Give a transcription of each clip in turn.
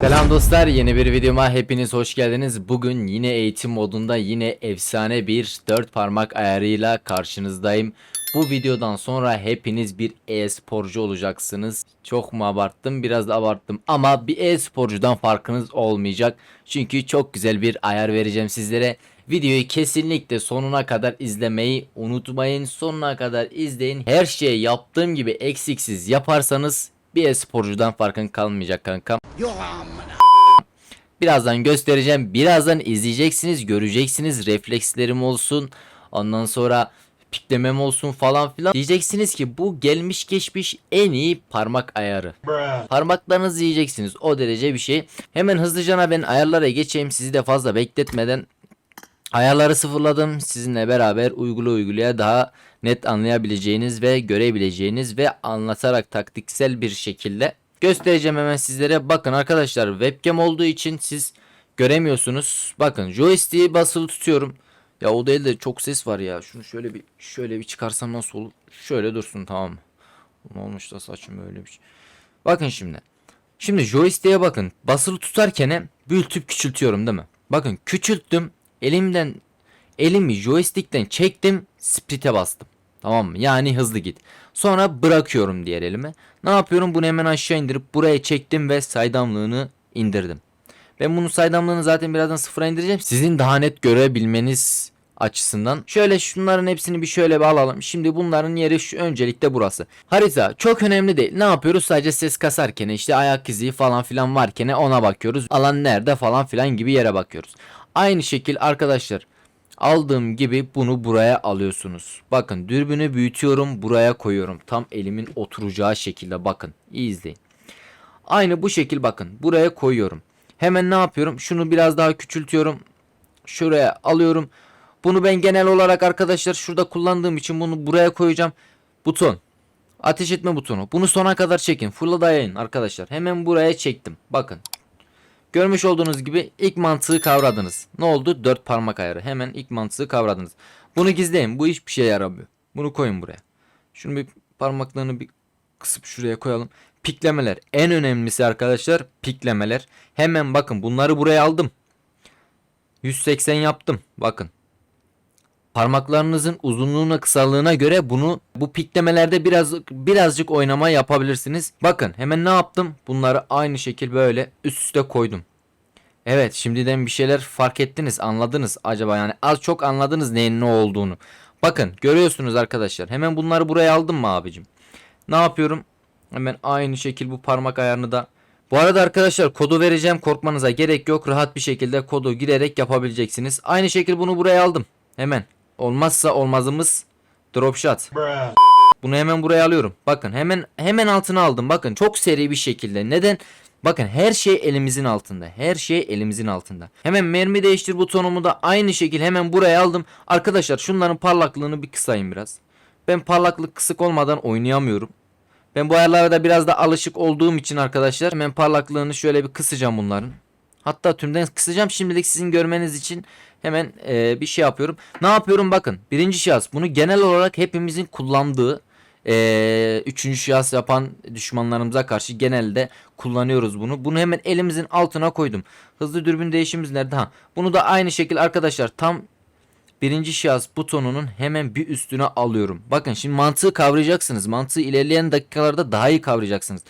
Selam dostlar yeni bir videoma hepiniz hoş geldiniz. Bugün yine eğitim modunda yine efsane bir 4 parmak ayarıyla karşınızdayım. Bu videodan sonra hepiniz bir e-sporcu olacaksınız. Çok mu abarttım biraz da abarttım ama bir e-sporcudan farkınız olmayacak. Çünkü çok güzel bir ayar vereceğim sizlere. Videoyu kesinlikle sonuna kadar izlemeyi unutmayın. Sonuna kadar izleyin. Her şeyi yaptığım gibi eksiksiz yaparsanız bir e-sporcudan farkın kalmayacak kankam. Birazdan göstereceğim. Birazdan izleyeceksiniz, göreceksiniz. Reflekslerim olsun. Ondan sonra piklemem olsun falan filan. Diyeceksiniz ki bu gelmiş geçmiş en iyi parmak ayarı. Parmaklarınızı yiyeceksiniz. O derece bir şey. Hemen hızlıca ben ayarlara geçeyim. Sizi de fazla bekletmeden ayarları sıfırladım. Sizinle beraber uygula uygulaya daha net anlayabileceğiniz ve görebileceğiniz ve anlatarak taktiksel bir şekilde göstereceğim hemen sizlere. Bakın arkadaşlar webcam olduğu için siz göremiyorsunuz. Bakın joystick'i basılı tutuyorum. Ya o değil de çok ses var ya. Şunu şöyle bir şöyle bir çıkarsam nasıl olur? Şöyle dursun tamam? Ne olmuş da saçım öyle bir şey. Bakın şimdi. Şimdi joystick'e bakın. Basılı tutarken büyütüp küçültüyorum değil mi? Bakın küçülttüm. Elimden elimi joystick'ten çektim. Split'e bastım. Tamam mı? Yani hızlı git. Sonra bırakıyorum diğer elimi. Ne yapıyorum? Bunu hemen aşağı indirip buraya çektim ve saydamlığını indirdim. Ben bunun saydamlığını zaten birazdan sıfıra indireceğim. Sizin daha net görebilmeniz açısından. Şöyle şunların hepsini bir şöyle bir alalım. Şimdi bunların yeri şu öncelikle burası. Harita çok önemli değil. Ne yapıyoruz? Sadece ses kasarken işte ayak izi falan filan varken ona bakıyoruz. Alan nerede falan filan gibi yere bakıyoruz. Aynı şekil arkadaşlar aldığım gibi bunu buraya alıyorsunuz. Bakın dürbünü büyütüyorum buraya koyuyorum. Tam elimin oturacağı şekilde bakın. İyi izleyin. Aynı bu şekil bakın buraya koyuyorum. Hemen ne yapıyorum? Şunu biraz daha küçültüyorum. Şuraya alıyorum. Bunu ben genel olarak arkadaşlar şurada kullandığım için bunu buraya koyacağım. Buton. Ateş etme butonu. Bunu sona kadar çekin. Full'a dayayın arkadaşlar. Hemen buraya çektim. Bakın. Görmüş olduğunuz gibi ilk mantığı kavradınız. Ne oldu? Dört parmak ayarı. Hemen ilk mantığı kavradınız. Bunu gizleyin. Bu hiçbir şeye yaramıyor. Bunu koyun buraya. Şunu bir parmaklarını bir kısıp şuraya koyalım. Piklemeler. En önemlisi arkadaşlar piklemeler. Hemen bakın bunları buraya aldım. 180 yaptım. Bakın. Parmaklarınızın uzunluğuna kısalığına göre bunu bu piklemelerde biraz birazcık oynama yapabilirsiniz. Bakın hemen ne yaptım? Bunları aynı şekil böyle üst üste koydum. Evet şimdiden bir şeyler fark ettiniz anladınız acaba yani az çok anladınız neyin ne olduğunu. Bakın görüyorsunuz arkadaşlar hemen bunları buraya aldım mı abicim? Ne yapıyorum? Hemen aynı şekil bu parmak ayarını da bu arada arkadaşlar kodu vereceğim korkmanıza gerek yok. Rahat bir şekilde kodu girerek yapabileceksiniz. Aynı şekil bunu buraya aldım. Hemen. Olmazsa olmazımız drop shot. Bunu hemen buraya alıyorum. Bakın hemen hemen altına aldım. Bakın çok seri bir şekilde. Neden? Bakın her şey elimizin altında. Her şey elimizin altında. Hemen mermi değiştir butonumu da aynı şekil hemen buraya aldım. Arkadaşlar şunların parlaklığını bir kısayım biraz. Ben parlaklık kısık olmadan oynayamıyorum. Ben bu ayarlara biraz da alışık olduğum için arkadaşlar hemen parlaklığını şöyle bir kısacağım bunların. Hatta tümden kısacağım şimdilik sizin görmeniz için hemen e, bir şey yapıyorum. Ne yapıyorum bakın birinci şahıs bunu genel olarak hepimizin kullandığı e, üçüncü şahıs yapan düşmanlarımıza karşı genelde kullanıyoruz bunu. Bunu hemen elimizin altına koydum. Hızlı dürbün değişimimiz nerede? Ha, bunu da aynı şekilde arkadaşlar tam birinci şahıs butonunun hemen bir üstüne alıyorum. Bakın şimdi mantığı kavrayacaksınız. Mantığı ilerleyen dakikalarda daha iyi kavrayacaksınız.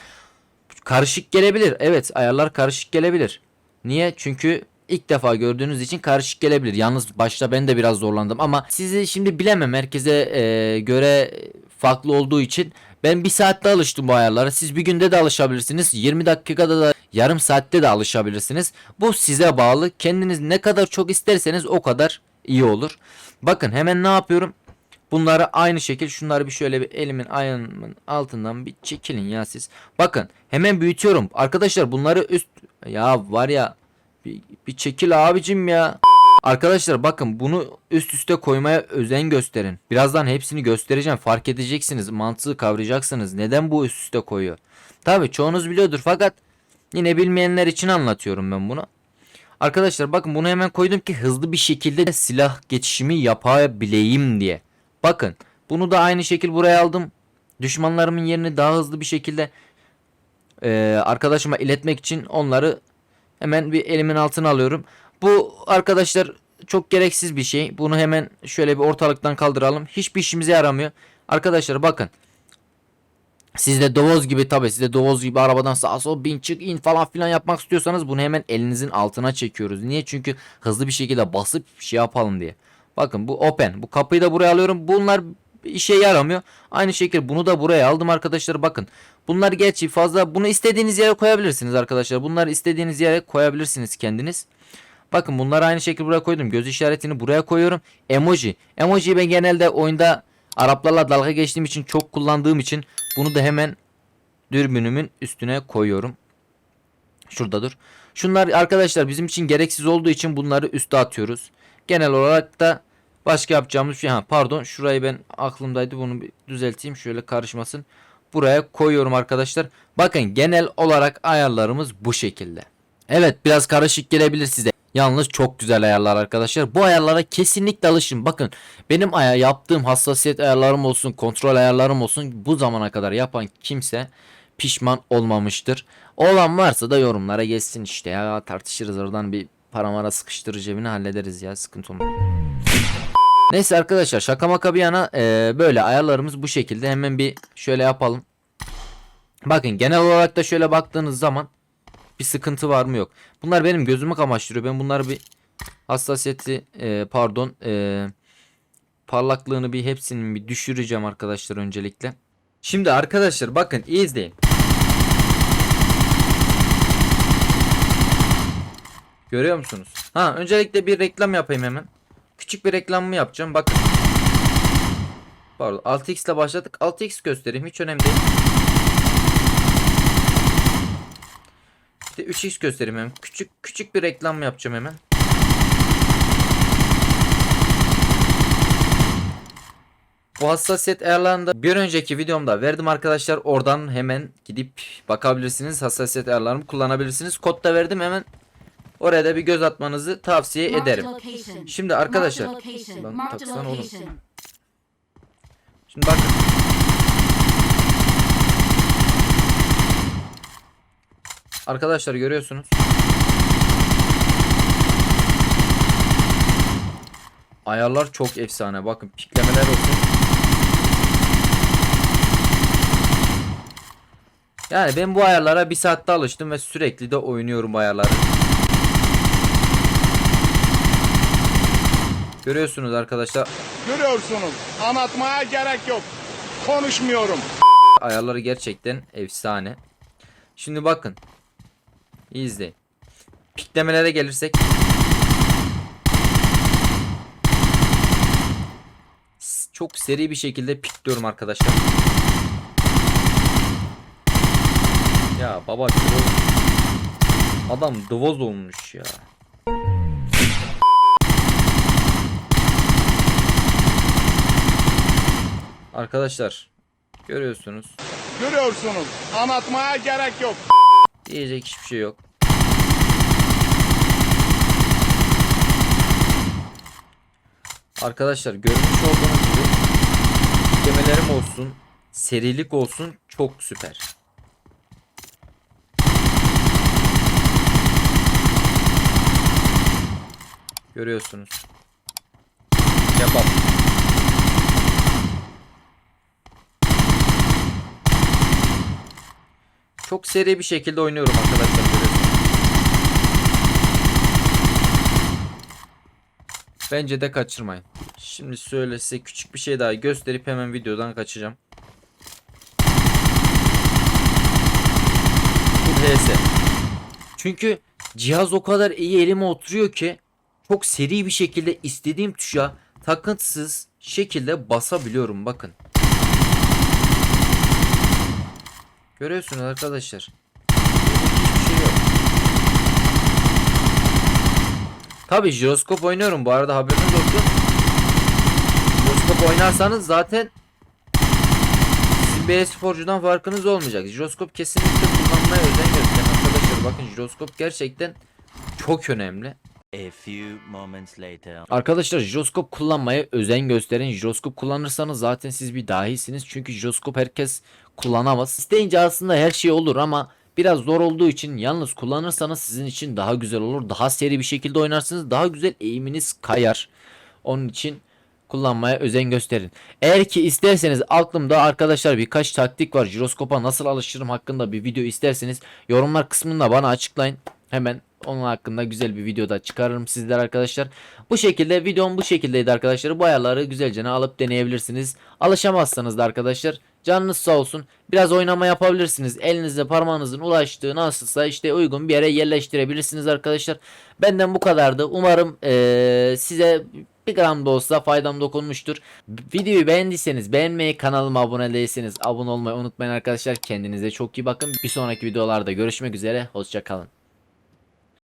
Karışık gelebilir. Evet ayarlar karışık gelebilir. Niye? Çünkü ilk defa gördüğünüz için karışık gelebilir. Yalnız başta ben de biraz zorlandım ama sizi şimdi bilemem herkese e, göre farklı olduğu için ben bir saatte alıştım bu ayarlara. Siz bir günde de alışabilirsiniz. 20 dakikada da yarım saatte de alışabilirsiniz. Bu size bağlı. Kendiniz ne kadar çok isterseniz o kadar iyi olur. Bakın hemen ne yapıyorum? Bunları aynı şekil şunları bir şöyle bir elimin ayağımın altından bir çekilin ya siz. Bakın hemen büyütüyorum. Arkadaşlar bunları üst ya var ya bir, bir çekil abicim ya. Arkadaşlar bakın bunu üst üste koymaya özen gösterin. Birazdan hepsini göstereceğim. Fark edeceksiniz. Mantığı kavrayacaksınız. Neden bu üst üste koyuyor? Tabi çoğunuz biliyordur fakat yine bilmeyenler için anlatıyorum ben bunu. Arkadaşlar bakın bunu hemen koydum ki hızlı bir şekilde silah geçişimi yapabileyim diye. Bakın bunu da aynı şekil buraya aldım. Düşmanlarımın yerini daha hızlı bir şekilde e, arkadaşıma iletmek için onları Hemen bir elimin altına alıyorum. Bu arkadaşlar çok gereksiz bir şey. Bunu hemen şöyle bir ortalıktan kaldıralım. Hiçbir işimize yaramıyor. Arkadaşlar bakın. Siz de dovoz gibi tabi siz de dovoz gibi arabadan sağa sola bin çık in falan filan yapmak istiyorsanız bunu hemen elinizin altına çekiyoruz. Niye? Çünkü hızlı bir şekilde basıp şey yapalım diye. Bakın bu open. Bu kapıyı da buraya alıyorum. Bunlar işe yaramıyor. Aynı şekilde bunu da buraya aldım arkadaşlar. Bakın. Bunlar gerçi fazla bunu istediğiniz yere koyabilirsiniz arkadaşlar. Bunları istediğiniz yere koyabilirsiniz kendiniz. Bakın bunları aynı şekilde buraya koydum. Göz işaretini buraya koyuyorum. Emoji. Emojiyi ben genelde oyunda Araplarla dalga geçtiğim için çok kullandığım için bunu da hemen dürbünümün üstüne koyuyorum. Şurada dur. Şunlar arkadaşlar bizim için gereksiz olduğu için bunları üste atıyoruz. Genel olarak da başka yapacağımız şey ha pardon şurayı ben aklımdaydı bunu bir düzelteyim şöyle karışmasın. Buraya koyuyorum arkadaşlar. Bakın genel olarak ayarlarımız bu şekilde. Evet biraz karışık gelebilir size. Yalnız çok güzel ayarlar arkadaşlar. Bu ayarlara kesinlikle alışın. Bakın benim aya yaptığım hassasiyet ayarlarım olsun, kontrol ayarlarım olsun bu zamana kadar yapan kimse pişman olmamıştır. Olan varsa da yorumlara geçsin işte ya tartışırız oradan bir paramara sıkıştırır cebine hallederiz ya sıkıntı olmaz. Neyse arkadaşlar şaka maka bir yana eee, böyle ayarlarımız bu şekilde hemen bir şöyle yapalım. Bakın genel olarak da şöyle baktığınız zaman bir sıkıntı var mı yok. Bunlar benim gözümü kamaştırıyor. Ben bunları bir hassasiyeti e, pardon e, parlaklığını bir hepsinin bir düşüreceğim arkadaşlar öncelikle. Şimdi arkadaşlar bakın izleyin. Görüyor musunuz? Ha öncelikle bir reklam yapayım hemen. Küçük bir reklamımı yapacağım. Bakın. Pardon 6x ile başladık. 6x göstereyim hiç önemli değil. İşte 3x göstereyim hemen. Küçük küçük bir reklam yapacağım hemen. Bu hassasiyet ayarlarını da bir önceki videomda verdim arkadaşlar. Oradan hemen gidip bakabilirsiniz. Hassasiyet ayarlarımı kullanabilirsiniz. Kod da verdim hemen. Oraya da bir göz atmanızı tavsiye ederim. Şimdi arkadaşlar. Lan taksana oğlum. Şimdi bakın. Arkadaşlar görüyorsunuz. Ayarlar çok efsane. Bakın piklemeler olsun. Yani ben bu ayarlara bir saatte alıştım ve sürekli de oynuyorum ayarları. Görüyorsunuz arkadaşlar. Görüyorsunuz. Anlatmaya gerek yok. Konuşmuyorum. Ayarları gerçekten efsane. Şimdi bakın. İyi izleyin. Piklemelere gelirsek. Çok seri bir şekilde pikliyorum arkadaşlar. Ya baba Adam Dvoz olmuş ya. Arkadaşlar görüyorsunuz. Görüyorsunuz. Anlatmaya gerek yok. Diyecek hiçbir şey yok. Arkadaşlar görmüş olduğunuz gibi yüklemelerim olsun, serilik olsun çok süper. Görüyorsunuz. Kebap. Çok seri bir şekilde oynuyorum arkadaşlar. Bence de kaçırmayın. Şimdi şöyle size küçük bir şey daha gösterip hemen videodan kaçacağım. Bu DS. Çünkü cihaz o kadar iyi elime oturuyor ki çok seri bir şekilde istediğim tuşa takıntısız şekilde basabiliyorum bakın. Görüyorsunuz arkadaşlar. Hiçbir. Tabi jiroskop oynuyorum bu arada haberiniz olsun. Jiroskop oynarsanız zaten bir sporcudan farkınız olmayacak. Jiroskop kesinlikle kullanmaya özen gösterin arkadaşlar. Bakın jiroskop gerçekten çok önemli. A few moments later. Arkadaşlar jiroskop kullanmaya özen gösterin. Jiroskop kullanırsanız zaten siz bir dahisiniz. Çünkü jiroskop herkes kullanamaz. İsteyince aslında her şey olur ama biraz zor olduğu için yalnız kullanırsanız sizin için daha güzel olur. Daha seri bir şekilde oynarsınız. Daha güzel eğiminiz kayar. Onun için kullanmaya özen gösterin. Eğer ki isterseniz aklımda arkadaşlar birkaç taktik var. Jiroskopa nasıl alışırım hakkında bir video isterseniz yorumlar kısmında bana açıklayın. Hemen onun hakkında güzel bir videoda çıkarırım sizler arkadaşlar. Bu şekilde videom bu şekildeydi arkadaşlar. Bu ayarları güzelce alıp deneyebilirsiniz. Alışamazsanız da arkadaşlar canınız sağ olsun. Biraz oynama yapabilirsiniz. Elinizde parmağınızın ulaştığı nasılsa işte uygun bir yere yerleştirebilirsiniz arkadaşlar. Benden bu kadardı. Umarım eee, size bir gram da olsa faydam dokunmuştur. Videoyu beğendiyseniz beğenmeyi, kanalıma abone değilseniz abone olmayı unutmayın arkadaşlar. Kendinize çok iyi bakın. Bir sonraki videolarda görüşmek üzere. Hoşçakalın.